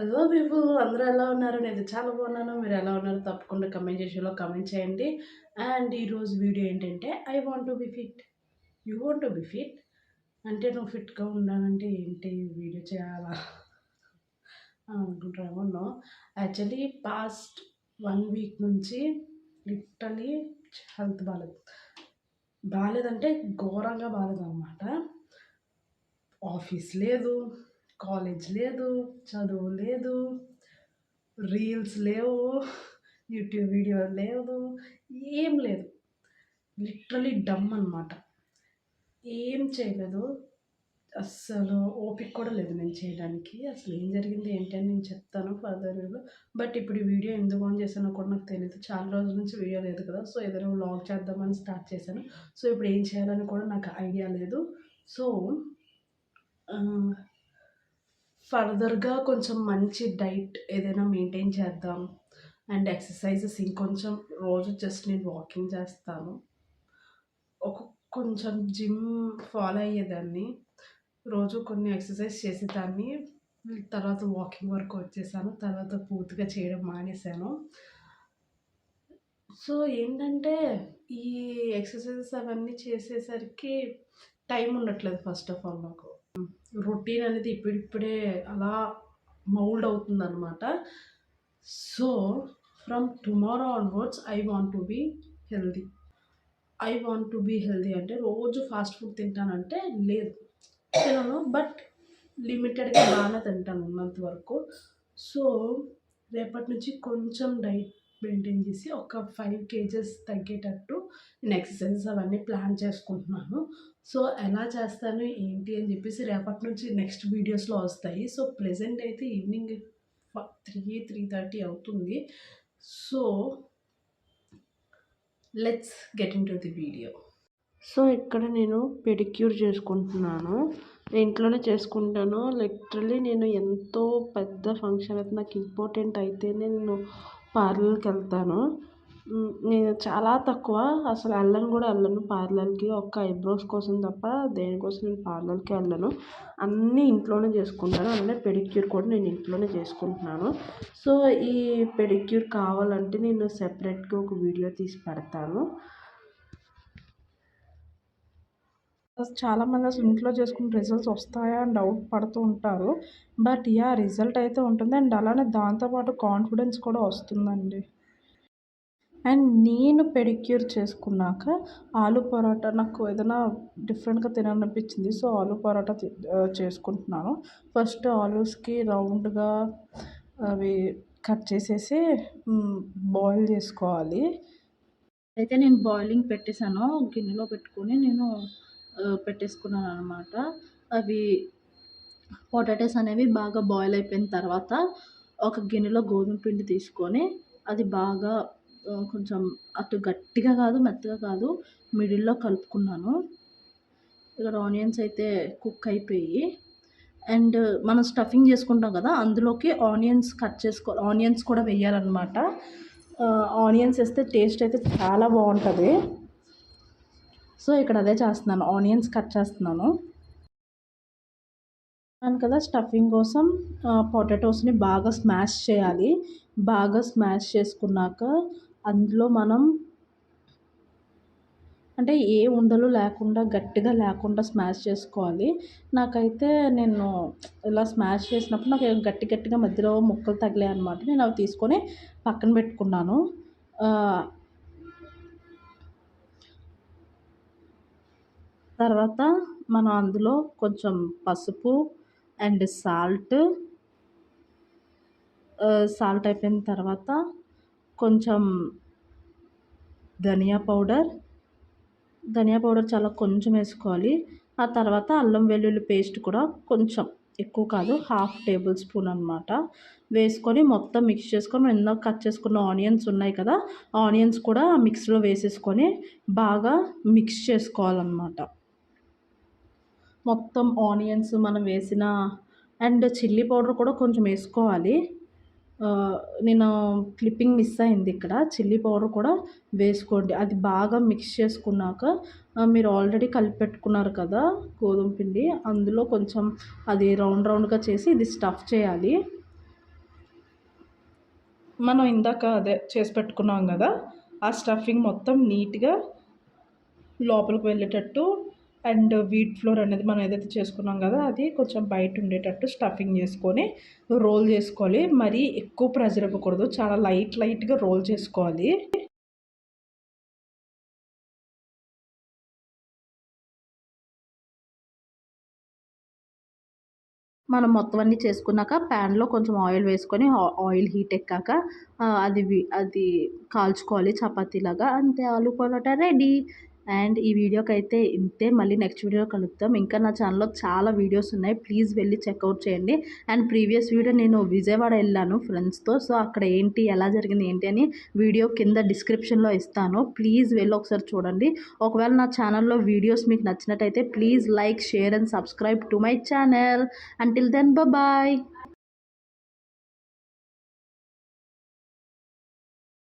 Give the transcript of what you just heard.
Hello people అందరూ ఎలా ఉన్నారు? నేను చాలా బాగున్నాను. మీరు ఎలా ఉన్నారు? తప్పకుండా కమెంట్ చేసేలో కమెంట్ చేయండి. అండ్ ఈరోజు వీడియో ఏంటంటే I want to be fit you want to be fit అంటే నువ్వు ఫిట్గా ఉండాలంటే ఏంటి వీడియో చేయాలా? అనుకుంటారేమో యాక్చువల్లీ పాస్ట్ వన్ వీక్ నుంచి లిటరలీ హెల్త్ బాగాలేదు బాగాలేదంటే ఘోరంగా బాగాలేదు అనమాట ఆఫీస్ లేదు. కాలేజ్ లేదు చదువు లేదు రీల్స్ లేవు యూట్యూబ్ వీడియో లేదు ఏం లేదు. లిటరలీ డమ్ అనమాట ఏం చేయలేదు. అస్సలు ఓపిక కూడా లేదు నేను చేయడానికి. అసలు ఏం జరిగింది ఏంటి అని నేను చెప్తాను ఫర్దర్ వీడియోలో. బట్ ఇప్పుడు ఈ వీడియో ఎందుకు ఆన్ చేశానో కూడా నాకు తెలియదు చాలా రోజుల నుంచి వీడియో లేదు కదా. సో ఏదైనా వ్లాగ్ చేద్దామని స్టార్ట్ చేశాను. సో ఇప్పుడు ఏం చేయాలని కూడా నాకు ఐడియా లేదు. సో ఫర్దర్గా కొంచెం మంచి డైట్ ఏదైనా మెయింటైన్ చేద్దాం. అండ్ ఎక్సర్సైజెస్ ఇంకొంచెం రోజు జస్ట్ నేను వాకింగ్ చేస్తాను. ఒక కొంచెం జిమ్ ఫాలో అయ్యేదాన్ని. రోజు కొన్ని ఎక్సర్సైజ్ చేసేదాన్ని తర్వాత వాకింగ్ వరకు వచ్చేసాను. తర్వాత పూర్తిగా చేయడం మానేశాను. సో ఏంటంటే ఈ ఎక్సర్సైజెస్ అవన్నీ చేసేసరికి టైం ఉండట్లేదు ఫస్ట్ ఆఫ్ ఆల్ నాకు. రొటీన్ అనేది ఇప్పుడిప్పుడే అలా మౌల్డ్ అవుతుంది అనమాట so from tomorrow onwards I want to be healthy. I want to be healthy అంటే రోజు ఫాస్ట్ ఫుడ్ తింటానంటే లేదు. తినను బట్ లిమిటెడ్గా బాగానే తింటాను ఉన్నంత వరకు. సో రేపటి నుంచి కొంచెం డైట్ మెయింటైన్ చేసి ఒక ఫైవ్ కేజెస్ తగ్గేటట్టు నేను ఎక్సర్సైజెస్ అవన్నీ ప్లాన్ చేసుకుంటున్నాను. సో ఎలా చేస్తాను ఏంటి అని చెప్పేసి రేపటి నుంచి నెక్స్ట్ వీడియోస్లో వస్తాయి. సో ప్రజెంట్ అయితే ఈవినింగ్ త్రీ త్రీ థర్టీ అవుతుంది. So let's get into the video. So ఇక్కడ నేను పెడిక్యూర్ చేసుకుంటున్నాను. ఇంట్లోనే చేసుకుంటాను. లిటరలీ నేను ఎంతో పెద్ద ఫంక్షన్ అయితే నాకు ఇంపార్టెంట్ అయితేనే నేను పార్లర్కి వెళ్తాను నేను చాలా తక్కువ. అసలు వెళ్ళను కూడా వెళ్ళను పార్లర్కి ఒక్క ఐబ్రోస్ కోసం తప్ప దేనికోసం నేను పార్లర్కి వెళ్ళను అన్నీ ఇంట్లోనే చేసుకుంటాను. అలానే పెడిక్యూర్ కూడా నేను ఇంట్లోనే చేసుకుంటున్నాను. సో ఈ పెడిక్యూర్ కావాలంటే నేను సెపరేట్గా ఒక వీడియో తీసి పెడతాను. చాలామంది అసలు ఇంట్లో చేసుకున్న రిజల్ట్స్ వస్తాయా అని డౌట్ పడుతూ ఉంటారు. బట్ యా రిజల్ట్ అయితే ఉంటుంది. అండ్ అలానే దాంతోపాటు కాన్ఫిడెన్స్ కూడా వస్తుందండి. అండ్ నేను పెడిక్యూర్ చేసుకున్నాక ఆలు పరోటా నాకు ఏదైనా డిఫరెంట్గా తినాలనిపించింది. సో ఆలు పరోటా చేసుకుంటున్నాను. ఫస్ట్ ఆలూస్కి రౌండ్గా అవి కట్ చేసేసి బాయిల్ చేసుకోవాలి. అయితే నేను బాయిలింగ్ పెట్టేశాను. గిన్నెలో పెట్టుకొని నేను పెట్టేసుకున్నాను అనమాట అవి పొటాటోస్ అనేవి బాగా బాయిల్ అయిపోయిన తర్వాత ఒక గిన్నెలో గోధుమ పిండి తీసుకొని అది బాగా కొంచెం అటు గట్టిగా కాదు మెత్తగా కాదు మిడిల్లో కలుపుకున్నాను. ఇక్కడ ఆనియన్స్ అయితే కుక్ అయిపోయి అండ్ మనం స్టఫింగ్ చేసుకుంటాం కదా అందులోకి ఆనియన్స్ కట్ చేసుకో ఆనియన్స్ కూడా వేయాలన్నమాట. ఆనియన్స్ వేస్తే టేస్ట్ అయితే చాలా బాగుంటుంది. సో ఇక్కడ అదే చేస్తున్నాను. ఆనియన్స్ కట్ చేస్తున్నాను. కదా స్టఫింగ్ కోసం పొటాటోస్ని బాగా స్మాష్ చేయాలి. బాగా స్మాష్ చేసుకున్నాక అందులో మనం అంటే ఏ ఉండలు లేకుండా గట్టిగా లేకుండా స్మాష్ చేసుకోవాలి. నాకైతే నేను ఇలా స్మాష్ చేసినప్పుడు నాకు గట్టి గట్టిగా మధ్యలో ముక్కలు తగిలాయి అనమాట నేను అవి తీసుకొని పక్కన పెట్టుకున్నాను. తర్వాత మనం అందులో కొంచెం పసుపు అండ్ సాల్ట్ సాల్ట్ అయిపోయిన తర్వాత కొంచెం ధనియా పౌడర్. ధనియా పౌడర్ చాలా కొంచెం వేసుకోవాలి. ఆ తర్వాత అల్లం వెల్లుల్లి పేస్ట్ కూడా కొంచెం ఎక్కువ కాదు హాఫ్ టేబుల్ స్పూన్ అనమాట వేసుకొని మొత్తం మిక్స్ చేసుకొని మనం ఇందాక కట్ చేసుకున్న ఆనియన్స్ ఉన్నాయి కదా ఆనియన్స్ కూడా మిక్స్లో వేసేసుకొని బాగా మిక్స్ చేసుకోవాలన్నమాట. మొత్తం ఆనియన్స్ మనం వేసిన అండ్ చిల్లీ పౌడర్ కూడా కొంచెం వేసుకోవాలి. నేను క్లిప్పింగ్ మిస్ అయింది ఇక్కడ. చిల్లీ పౌడర్ కూడా వేసుకోండి. అది బాగా మిక్స్ చేసుకున్నాక మీరు ఆల్రెడీ కలిపి పెట్టుకున్నారు కదా గోధుమ పిండి అందులో కొంచెం అది రౌండ్ రౌండ్గా చేసి ఇది స్టఫ్ చేయాలి. మనం ఇందాక అదే చేసి పెట్టుకున్నాం కదా ఆ స్టఫింగ్ మొత్తం నీట్గా లోపలికి వెళ్ళేటట్టు అండ్ వీట్ ఫ్లోర్ అనేది మనం ఏదైతే చేసుకున్నాం కదా అది కొంచెం బయట ఉండేటట్టు స్టఫింగ్ చేసుకొని రోల్ చేసుకోవాలి. మరీ ఎక్కువ ప్రెజర్ ఇవ్వకూడదు చాలా లైట్ లైట్గా రోల్ చేసుకోవాలి. మనం మొత్తం అన్నీ చేసుకున్నాక ప్యాన్లో కొంచెం ఆయిల్ వేసుకొని ఆయిల్ హీట్ ఎక్కాక అది అది కాల్చుకోవాలి చపాతీలాగా. అంతే ఆలు పరోటా రెడీ. అండ్ ఈ వీడియోకి అయితే ఇంతే. మళ్ళీ నెక్స్ట్ వీడియో కలుపుతాం ఇంకా నా ఛానల్లో చాలా వీడియోస్ ఉన్నాయి. ప్లీజ్ వెళ్ళి చెక్అవుట్ చేయండి. అండ్ ప్రీవియస్ వీడియో నేను విజయవాడ వెళ్ళాను ఫ్రెండ్స్తో. సో అక్కడ ఏంటి ఎలా జరిగింది ఏంటి అని వీడియో కింద డిస్క్రిప్షన్లో ఇస్తాను. ప్లీజ్ వెళ్ళి ఒకసారి చూడండి. ఒకవేళ నా ఛానల్లో వీడియోస్ మీకు నచ్చినట్టయితే please like share and subscribe to my channel. Until then bye.